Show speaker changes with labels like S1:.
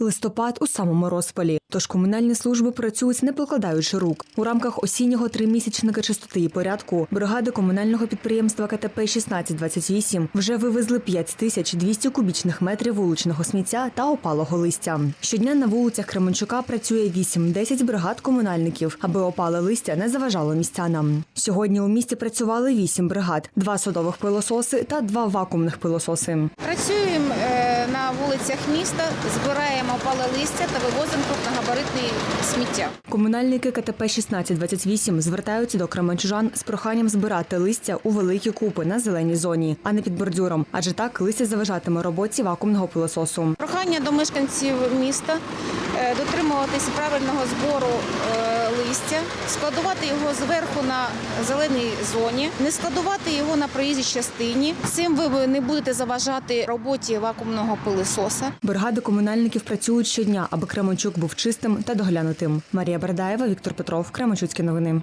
S1: Листопад у самому розпалі. Тож комунальні служби працюють не покладаючи рук. У рамках осіннього тримісячника чистоти і порядку бригади комунального підприємства КТП 1628 вже вивезли 5200 кубічних метрів вуличного сміття та опалого листя. Щодня на вулицях Кременчука працює 8-10 бригад комунальників, аби опале листя не заважало містянам. Сьогодні у місті працювали 8 бригад: два садових пилососи та два вакуумних пилососи.
S2: Працюємо е, на вулицях міста, збираємо опале листя та вивозимо крупногабаритне сміття.
S1: Комунальники КТП 1628 звертаються до кременчужан з проханням збирати листя у великі купи на зеленій зоні, а не під бордюром, адже так листя заважатиме роботі вакуумного пилососу.
S2: Прохання до мешканців міста е, дотримуватись правильного збору е, листя, складувати його зверху на зеленій зоні, не складувати його на проїзній частині. Цим ви не будете заважати роботі вакуумного пилисоса.
S1: Бригади комунальників працюють щодня, аби Кременчук був чистим та доглянутим. Марія Бердаєва, Віктор Петров, Кременчуцькі новини.